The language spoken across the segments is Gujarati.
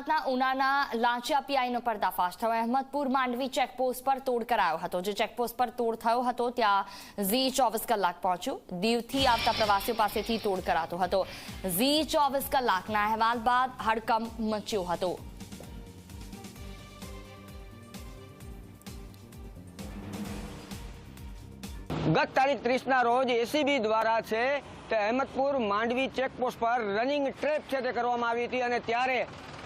ગુજરાતના ઉનાના લાંચિયા પીઆઈનો પર્દાફાશ થયો. અહેમદપુર માંડવી ચેકપોસ્ટ પર તોડ કરાયો હતો. જે ચેકપોસ્ટ પર તોડ થયો હતો, ત્યાં ઝી ચોવીસ કલાક પહોંચ્યું. દીવથી આવતા પ્રવાસીઓ પાસેથી તોડ કરાતો હતો. ઝી ચોવીસ કલાકના અહેવાલ બાદ હડકંપ મચ્યો હતો. ગત તારીખ ત્રીસના રોજ એસીબી દ્વારા છે તે અહેમદપુર માંડવી ચેકપોસ્ટ પર રનિંગ ટ્રેપ છે તે કરવામાં આવી હતી અને ત્યારે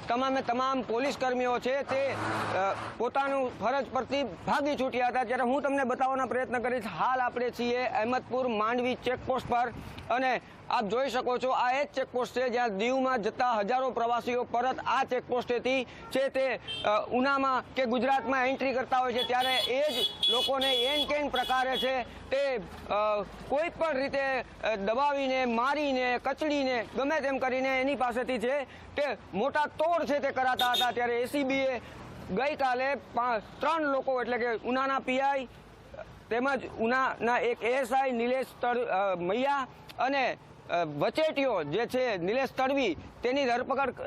તમામે તમામ પોલીસ કર્મીઓ છે તે પોતાનું ફરજ પરથી ભાગી છૂટ્યા હતા. ત્યારે હું તમને બતાવવાનો પ્રયત્ન કરીશ. હાલ આપણે છીએ અહેમદપુર માંડવી ચેકપોસ્ટ પર. અને આપ જોઈ શકો છો, આ એ જ ચેકપોસ્ટ છે જ્યાં દીવમાં જતા હજારો પ્રવાસીઓ પરત આ ચેકપોસ્ટેથી છે તે ઉનામાં કે ગુજરાતમાં એન્ટ્રી કરતા હોય છે. ત્યારે એ જ લોકોને એન કેન પ્રકારે છે તે કોઈ પણ રીતે દબાવીને, મારીને, કચડીને, ગમે તેમ કરીને એની પાસેથી છે તે મોટા તોડ છે તે કરાતા હતા ત્યારે એસીબીએ ગઈકાલે પા- ત્રણ લોકો એટલે કે ઉનાના પીઆઈ, તેમજ ઉનાના એક એએસઆઈ નિલેશ મૈયા અને વચેટીઓ જે છે, નિલેશ તડવી, તેની ધરપકડ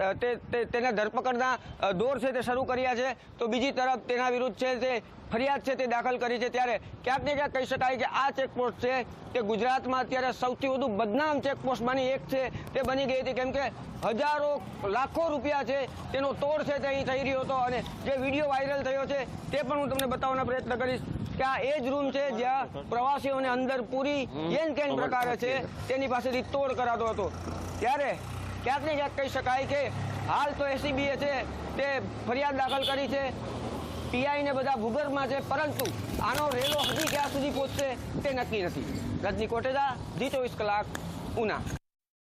તેના ધરપકડના દોર છે તે શરૂ કર્યા છે. તો બીજી તરફ તેના વિરુદ્ધ છે તે ફરિયાદ છે તે દાખલ કરી છે. ત્યારે ક્યાંક ને ક્યાંક કહી શકાય કે આ ચેકપોસ્ટ છે તે ગુજરાતમાં અત્યારે સૌથી વધુ બદનામ ચેકપોસ્ટમાંની એક છે. તે બની ગઈ હતી કેમ કે હજારો, લાખો રૂપિયા છે તેનો તોડ છે તે અહીં થઈ રહ્યો હતો અને જે વીડિયો વાયરલ થયો છે તે પણ હું તમને બતાવવાનો પ્રયત્ન કરીશ. કે આ એ જ રૂમ છે જ્યાં પ્રવાસીઓને અંદર પૂરી જેન કેન પ્રકારે છે તેની પાસેથી તોડ કરાતો હતો. ત્યારે ક્યાંક ને ક્યાંક કહી શકાય કે હાલ તો એસીબીએ છે તે ફરિયાદ દાખલ કરી છે. પીઆઈ ને બધા ભૂગર્ભમાં છે પરંતુ આનો રેલો હજી ક્યાં સુધી પહોંચશે તે નક્કી નથી. રજની કોટેજા ધી ચોવીસ કલાક ઉના.